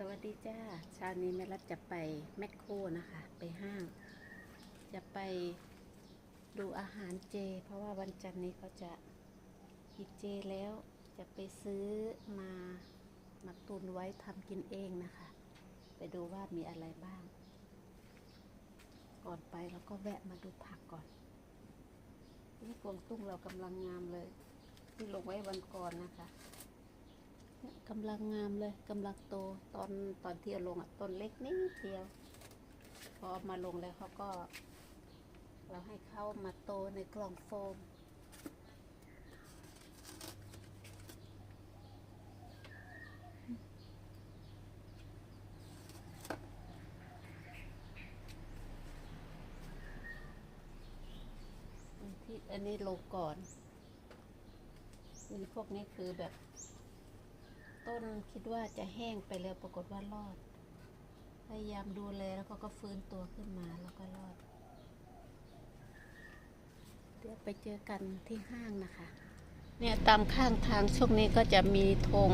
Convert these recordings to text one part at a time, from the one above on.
สวัสดีจ้าเช้านี้แม่รัดจะไปแมคโครนะคะ ไปห้าง จะไปดูอาหารเจ เพราะว่าวันจันทร์นี้เขาจะกินเจแล้ว จะไปซื้อมามาตุนไว้ทำกินเองนะคะ ไปดูว่ามีอะไรบ้าง ก่อนไปเราก็แวะมาดูผักก่อนนี่กวงตุ้งเรากำลังงามเลย ที่ลงไว้วันก่อนนะคะ กำลังงามเลยกำลังโตตอนตอนที่เอาลงอะต้นเล็กนิดเดียว พอมาลงแล้วเขาก็ เราให้เข้ามาโตในกล่องโฟมที่อันนี้ลงก่อนนี่พวกนี้คือแบบ ต้นคิดว่าจะแห้งไปแล้วปรากฏว่ารอด พยายามดูแลแล้วเขาก็ฟื้นตัวขึ้นมาแล้วก็รอด เดี๋ยวไปเจอกันที่ห้างนะคะ เนี่ยตามข้างทางช่วงนี้ก็จะมีธง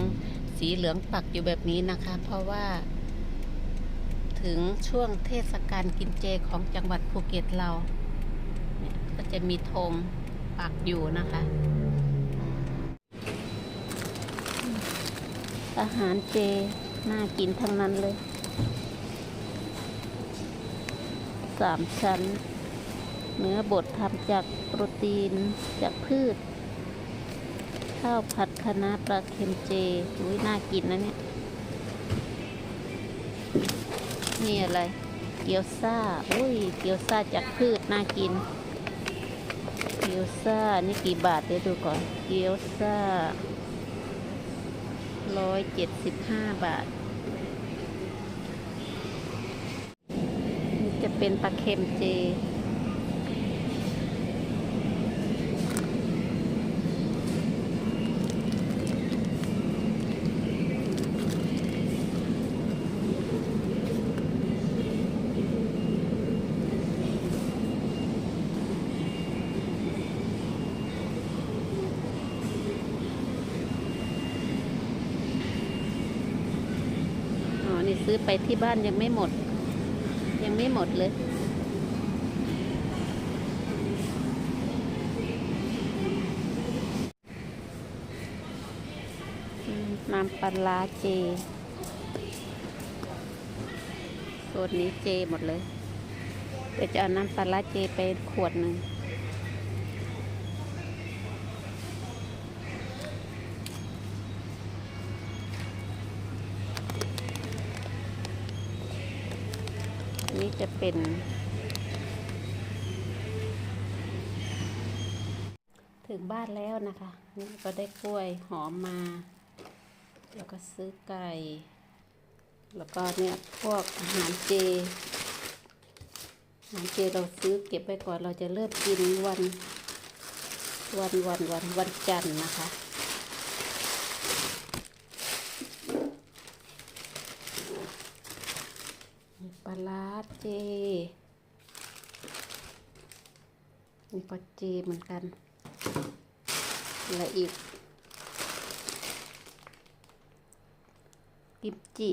สีเหลืองปักอยู่แบบนี้นะคะ เพราะว่า ถึงช่วงเทศกาลกินเจของจังหวัดภูเก็ตเรา เนี่ยก็จะมีธงปักอยู่นะคะ อาหารเจ น่ากินทั้งนั้นเลย สามชั้น เนื้อบดทำจากโปรตีนจากพืช ข้าวผัดคะน้าปลาเค็มเจอุ้ยน่ากินนะเนี่ย นี่อะไร เกี๊ยวซ่า อุ้ย เกี๊ยวซ่าจากพืช น่ากิน เกี๊ยวซ่า นี่กี่บาทเดี๋ยวดูก่อน เกี๊ยวซ่า ร้อยเจ็ดสิบห้าบาทจะเป็นปลาเค็มเจ ซื้อไปที่บ้านยังไม่หมด ยังไม่หมดเลย น้ำปลาเจโซนนี้เจหมดเลย เดี๋ยวจะเอาน้ำปลาเจไปขวดหนึ่ง นี่จะเป็น ถึงบ้านแล้วนะคะ นี่ก็ได้กล้วยหอมมา แล้วก็ซื้อไก่ แล้วก็เนี่ยพวกอาหารเจ อาหารเจเราซื้อเก็บไว้ก่อนเราจะเริ่มกินวัน วันวันวันวันจันทร์นะคะ มีปลาร้าเจ มีปลาเจเหมือนกันและอีก กิมจิ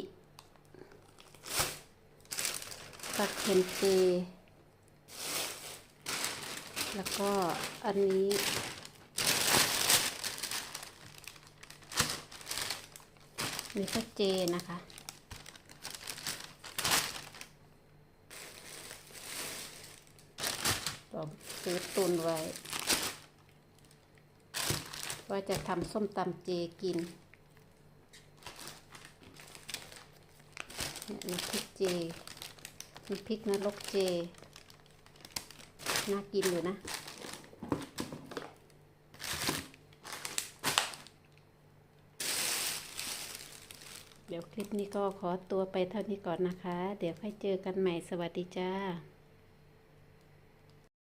ปลาเค็มเจแล้วก็อันนี้นี่ก็เจนะคะ ต้องซื้อตุนไว้ ว่าจะทำส้มตำเจกินเนี่ยน้ำพริกเจน้ำพริกนรกเจ น่ากินอยู่นะเดี๋ยวคลิปนี้ก็ขอตัวไปเท่านี้ก่อนนะคะ เดี๋ยวค่อยเจอกันใหม่ สวัสดีจ้า